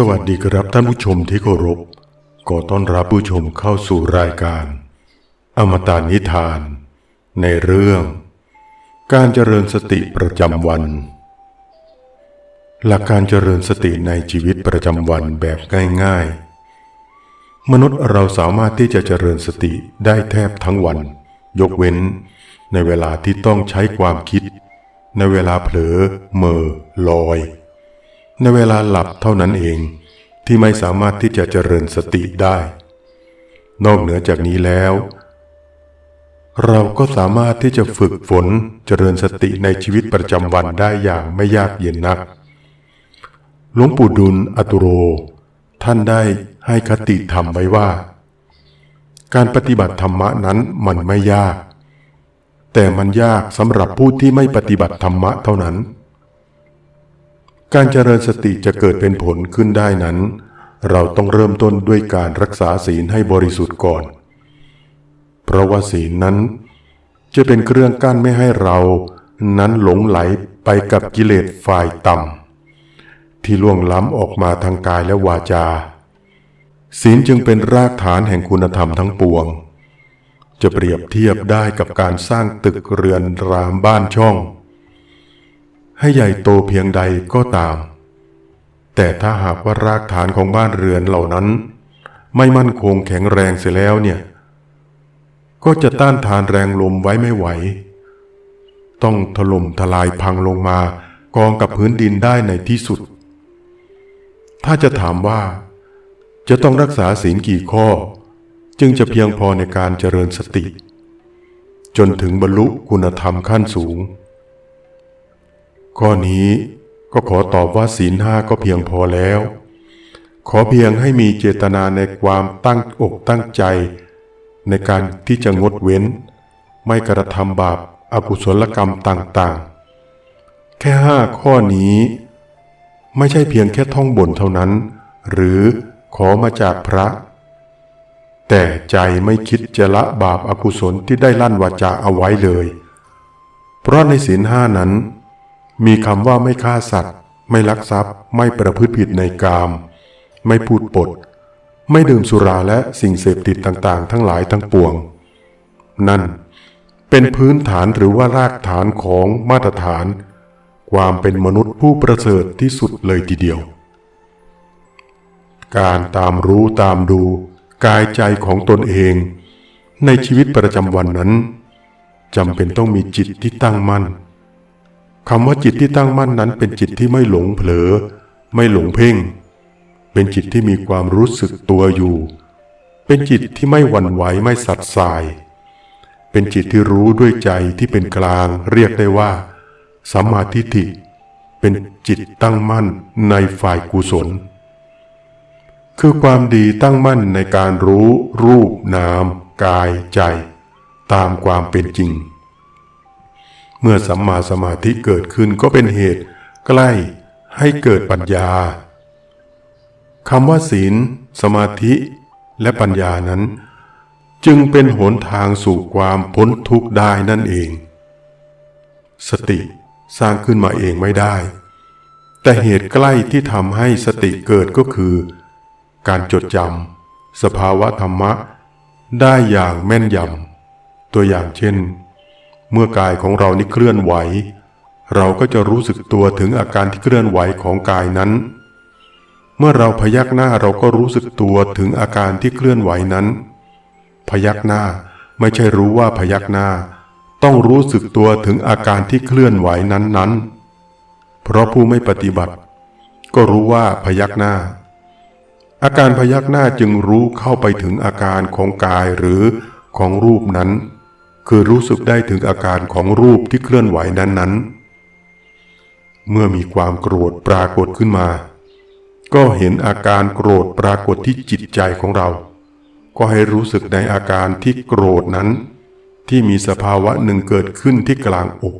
สวัสดีครับท่านผู้ชมที่เคารพขอต้อนรับผู้ชมเข้าสู่รายการ อมตะนิทาน ในเรื่อง การเจริญสติประจำวัน หลักการเจริญสติในชีวิตประจำวันแบบง่ายๆ มนุษย์เราสามารถที่จะเจริญสติได้แทบทั้งวัน ยกเว้น ในเวลาที่ต้องใช้ความคิด ในเวลาเผลอเมอลอย ในเวลาหลับเท่านั้นเองที่ไม่สามารถที่จะเจริญสติได้ นอกเหนือจากนี้แล้ว เราก็สามารถที่จะฝึกฝนเจริญสติในชีวิตประจำวันได้อย่างไม่ยากเย็นนัก หลวงปู่ดุลอตุโร ท่านได้ให้คติธรรมไว้ว่า การปฏิบัติธรรมะนั้นมันไม่ยาก แต่มันยากสำหรับผู้ที่ไม่ปฏิบัติธรรมะเท่านั้น การเจริญสติจะเกิดเป็นผลขึ้นได้นั้น เราต้องเริ่มต้นด้วยการรักษาศีลให้บริสุทธิ์ก่อน เพราะว่าศีลนั้น จะเป็นเครื่องกั้นไม่ให้เรานั้นหลงไหลไปกับกิเลสฝ่ายต่ำที่ล่วงล้ำออกมาทางกายและวาจา ศีลจึงเป็นรากฐานแห่งคุณธรรมทั้งปวง จะเปรียบเทียบได้กับการสร้างตึกเรือนรามบ้านช่อง ให้ใหญ่โตเพียงใดก็ตาม แต่ถ้าหากว่ารากฐานของบ้านเรือนเหล่านั้น ไม่มั่นคงแข็งแรงเสียแล้วเนี่ย ก็จะต้านทานแรงลมไว้ไม่ไหว ต้องถล่มทลายพังลงมากองกับพื้นดินได้ในที่สุด ถ้าจะถามว่า จะต้องรักษาศีลกี่ข้อ จึงจะเพียงพอในการเจริญสติ จนถึงบรรลุคุณธรรมขั้นสูง ข้อนี้ก็ขอตอบว่าศีลห้าก็เพียงพอแล้ว ขอเพียงให้มีเจตนาในความตั้งอกตั้งใจ ในการที่จะงดเว้น ไม่กระทำบาปอากุศลกรรมต่างๆ แค่ห้าข้อนี้ ไม่ใช่เพียงแค่ท่องบนเท่านั้น หรือขอมาจากพระ แต่ใจไม่คิดจะละบาปอากุศลที่ได้ลั่นวาจาเอาไว้เลย เพราะในศีลห้านั้น มีคำว่าไม่ฆ่าสัตว์ ไม่ลักทรัพย์ ไม่ประพฤติผิดในกาม ไม่พูดปด ไม่ดื่มสุราและสิ่งเสพติดต่างๆ ทั้งหลายทั้งปวง นั่นเป็นพื้นฐานหรือว่ารากฐานของมาตรฐาน ความเป็นมนุษย์ผู้ประเสริฐที่สุดเลยทีเดียว การตามรู้ตามดูกายใจของตนเอง ในชีวิตประจำวันนั้นจำเป็นต้องมีจิตที่ตั้งมั่น คำว่าจิตที่ตั้งมั่นนั้นเป็นจิตที่ไม่หลงเผลอ ไม่หลงเพ่ง เป็นจิตที่มีความรู้สึกตัวอยู่ เป็นจิตที่ไม่หวั่นไหวไม่สัดสาย เป็นจิตที่รู้ด้วยใจที่เป็นกลาง เรียกได้ว่าสัมมาทิฏฐิเป็นจิตตั้งมั่นในฝ่ายกุศล คือความดีตั้งมั่นในการรู้รูปนาม กายใจ ตามความเป็นจริง เมื่อสัมมาสมาธิเกิดขึ้นก็เป็นเหตุใกล้ให้เกิดปัญญาคำว่าศีล สมาธิและปัญญานั้น จึงเป็นหนทางสู่ความพ้นทุกข์ได้นั่นเอง สติสร้างขึ้นมาเองไม่ได้ แต่เหตุใกล้ที่ทำให้สติเกิดก็คือ การจดจำสภาวะธรรมะได้อย่างแม่นยำตัวอย่างเช่น เมื่อกายของเรานี่เคลื่อนไหว เราก็จะรู้สึกตัวถึงอาการที่เคลื่อนไหวของกายนั้น เมื่อเราพยักหน้าเราก็รู้สึกตัวถึงอาการที่เคลื่อนไหวนั้น พยักหน้าไม่ใช่รู้ว่าพยักหน้า ต้องรู้สึกตัวถึงอาการที่เคลื่อนไหวนั้นๆ เพราะผู้ไม่ปฏิบัติ ก็รู้ว่าพยักหน้า อาการพยักหน้าจึงรู้เข้าไปถึงอาการของกายหรือของรูปนั้น คือรู้สึกได้ถึงอาการของรูปที่เคลื่อนไหวนั้นๆ เมื่อมีความโกรธปรากฏขึ้นมา ก็เห็นอาการโกรธปรากฏที่จิตใจของเรา ก็ให้รู้สึกในอาการที่โกรธนั้น ที่มีสภาวะหนึ่งเกิดขึ้นที่กลางอก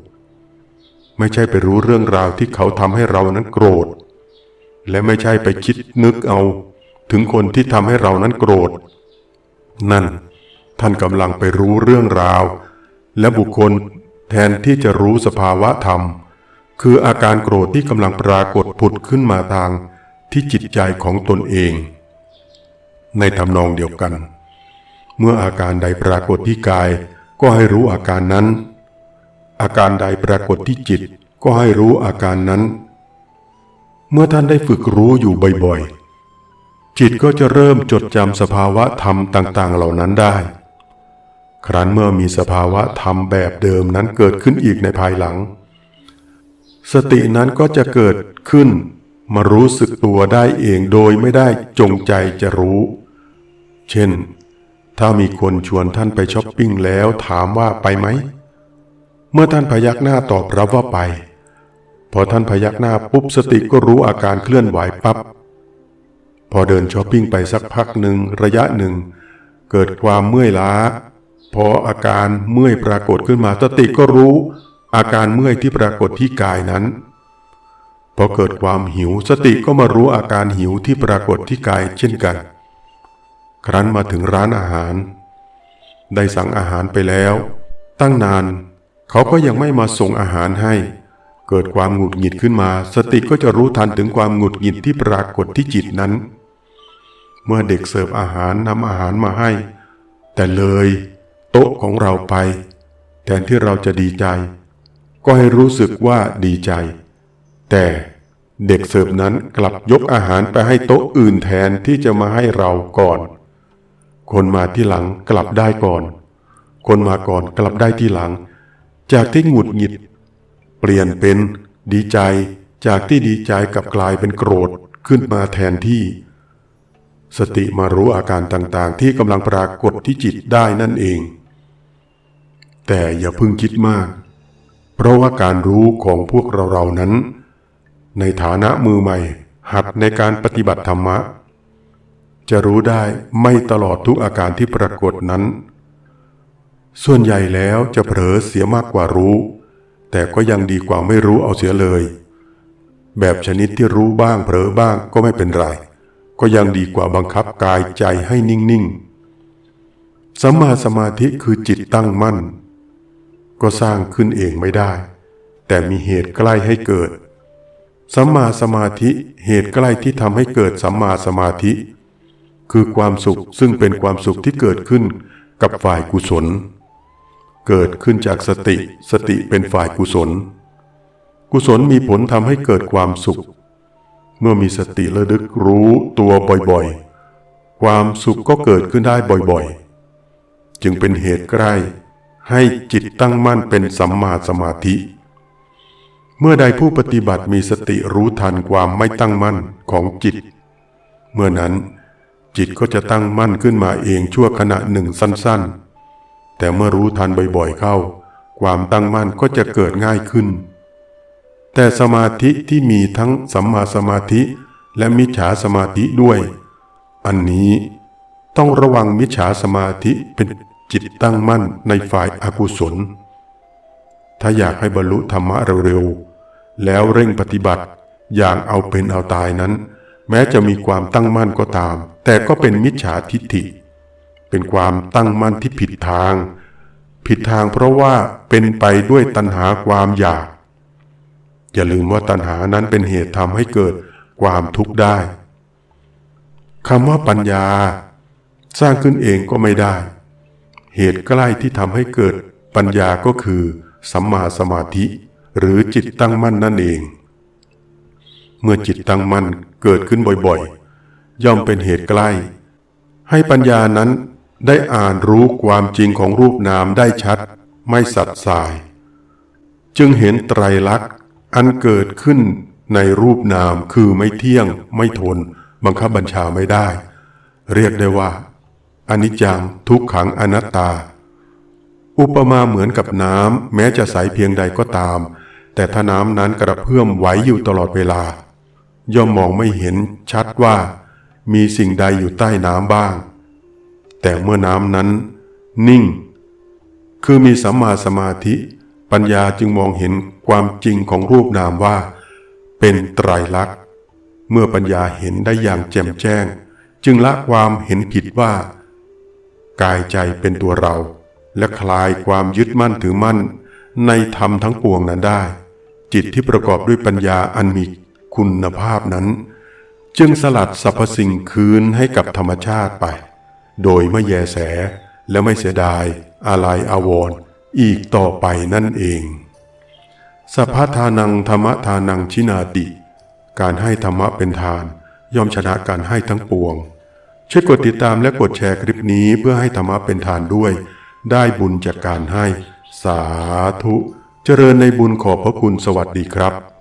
ไม่ใช่ไปรู้เรื่องราวที่เขาทำให้เรานั้นโกรธ และไม่ใช่ไปคิดนึกเอา ถึงคนที่ทำให้เรานั้นโกรธ นั่น ท่านกำลังไปรู้เรื่องราว และบุคคลแทนที่จะรู้สภาวะธรรม คืออาการโกรธที่กำลังปรากฏผุดขึ้นมาทางที่จิตใจของตนเอง ในทำนองเดียวกัน เมื่ออาการใดปรากฏที่กายก็ให้รู้อาการนั้น อาการใดปรากฏที่จิตก็ให้รู้อาการนั้น เมื่อท่านได้ฝึกรู้อยู่บ่อยๆจิตก็จะเริ่มจดจำสภาวะธรรมต่าง ๆ เหล่านั้นได้ ครั้นเมื่อมีสภาวะธรรมแบบเดิมนั้นเกิดขึ้นอีกในภายหลัง สตินั้นก็จะเกิดขึ้น มารู้สึกตัวได้เองโดยไม่ได้จงใจจะรู้ เช่น ถ้ามีคนชวนท่านไปช้อปปิ้งแล้วถามว่าไปไหม เมื่อท่านพยักหน้าตอบรับว่าไป พอท่านพยักหน้าปุ๊บสติก็รู้อาการเคลื่อนไหวปับ๊บพอเดินช้อปปิ้งไปสักพักหนึ่งระยะหนึ่ง เกิดความเมื่อยล้า พออาการเมื่อยปรากฏขึ้นมาสติก็รู้ อาการเมื่อยที่ปรากฏที่กายนั้น พอเกิดความหิวสติก็มารู้อาการหิวที่ปรากฏที่กายเช่นกัน ครั้นมาถึงร้านอาหาร ได้สั่งอาหารไปแล้ว ตั้งนาน เขาก็ยังไม่มาส่งอาหารให้ เกิดความหงุดหงิดขึ้นมา สติก็จะรู้ทันถึงความหงุดหงิดที่ปรากฏที่จิตนั้น เมื่อเด็กเสิร์ฟอาหารนำอาหารมาให้ แต่เลย โต๊ะของเราไป แทนที่เราจะดีใจ ก็ให้รู้สึกว่าดีใจ แต่เด็กเสิร์ฟนั้นกลับยกอาหารไปให้โต๊ะอื่นแทนที่จะมาให้เราก่อน คนมาที่หลังกลับได้ก่อน คนมาก่อนกลับได้ที่หลัง จากที่หงุดหงิด เปลี่ยนเป็นดีใจ จากที่ดีใจกลับกลายเป็นโกรธขึ้นมาแทนที่ สติมารู้อาการต่างๆ ที่กำลังปรากฏที่จิตได้นั่นเอง แต่อย่าพิ่งคิดมาก เพราะว่าการรู้ของพวกเราๆนั้น ในฐานะมือใหม่ หัดในการปฏิบัติธรรมะ จะรู้ได้ไม่ตลอดทุกอาการที่ปรากฏนั้น ส่วนใหญ่แล้วจะเผลอเสียมากกว่ารู้ แต่ก็ยังดีกว่าไม่รู้เอาเสียเลย แบบชนิดที่รู้บ้างเผลอบ้างก็ไม่เป็นไร ก็ยังดีกว่าบังคับกายใจให้นิ่งๆสัมมาสมาธิคือจิตตั้งมั่น ก็สร้างขึ้นเองไม่ได้ แต่มีเหตุใกล้ให้เกิดสัมมาสมาธิเหตุใกล้ที่ทำให้เกิดสัมมาสมาธิ คือความสุขซึ่งเป็นความสุขที่เกิดขึ้นกับฝ่ายกุศล เกิดขึ้นจากสติ สติเป็นฝ่ายกุศล กุศลมีผลทำให้เกิดความสุข เมื่อมีสติระลึกรู้ตัวบ่อยๆ ความสุขก็เกิดขึ้นได้บ่อยๆ จึงเป็นเหตุใกล้ ให้จิตตั้งมั่นเป็นสัมมาสมาธิ เมื่อใดผู้ปฏิบัติมีสติรู้ทันความไม่ตั้งมั่นของจิต เมื่อนั้นจิตก็จะตั้งมั่นขึ้นมาเองชั่วขณะหนึ่งสั้นๆ แต่เมื่อรู้ทันบ่อยๆเข้า ความตั้งมั่นก็จะเกิดง่ายขึ้น แต่สมาธิที่มีทั้งสัมมาสมาธิและมิจฉาสมาธิด้วย อันนี้ต้องระวังมิจฉาสมาธิเป็นจิตตั้งมั่นในฝ่ายอากุศล ถ้าอยากให้บรรลุธรรมะเร็วๆ แล้วเร่งปฏิบัติอย่างเอาเป็นเอาตายนั้น แม้จะมีความตั้งมั่นก็ตาม แต่ก็เป็นมิจฉาทิฏฐิ เป็นความตั้งมั่นที่ผิดทาง ผิดทางเพราะว่าเป็นไปด้วยตัณหาความอยาก อย่าลืมว่าตัณหานั้นเป็นเหตุทำให้เกิดความทุกข์ได้คำว่าปัญญา สร้างขึ้นเองก็ไม่ได้ เหตุใกล้ที่ทำให้เกิดปัญญาก็คือ สัมมาสมาธิ หรือจิตตั้งมั่นนั่นเอง เมื่อจิตตั้งมั่นเกิดขึ้นบ่อยๆ ย่อมเป็นเหตุใกล้ ให้ปัญญานั้นได้อ่านรู้ความจริงของรูปนามได้ชัด ไม่สัดสาย จึงเห็นไตรลักษณ์ อันเกิดขึ้นในรูปนามคือไม่เที่ยง ไม่ทน บังคับบัญชาไม่ได้ เรียกได้ว่าอนิจจังทุกขังอนัตตา อุปมาเหมือนกับน้ำแม้จะใสเพียงใดก็ตาม แต่ถ้าน้ำนั้นกระเพื่อมไหวอยู่ตลอดเวลา ย่อมมองไม่เห็นชัดว่า มีสิ่งใดอยู่ใต้น้ำบ้าง แต่เมื่อน้ำนั้น นิ่ง คือมีสัมมาสมาธิ ปัญญาจึงมองเห็นความจริงของรูปนามว่า เป็นไตรลักษณ์ เมื่อปัญญาเห็นได้อย่างแจ่มแจ้ง จึงละความเห็นผิดว่า กายใจเป็นตัวเรา และคลายความยึดมั่นถือมั่น ในธรรมทั้งปวงนั้นได้ จิตที่ประกอบด้วยปัญญาอันมีคุณภาพนั้น จึงสลัดสรรพสิ่งคืนให้กับธรรมชาติไป โดยไม่แยแสและไม่เสียดาย อะไรอาวรณ์ อีกต่อไปนั่นเองสัพพทานังธรรมทานังชินาติ การให้ธรรมะเป็นทาน ย่อมชนะการให้ทั้งปวง ช่วยกดติดตามและกดแชร์คลิปนี้เพื่อให้ธรรมะเป็นทานด้วย ได้บุญจากการให้ สาธุ เจริญในบุญขอบพระคุณสวัสดีครับ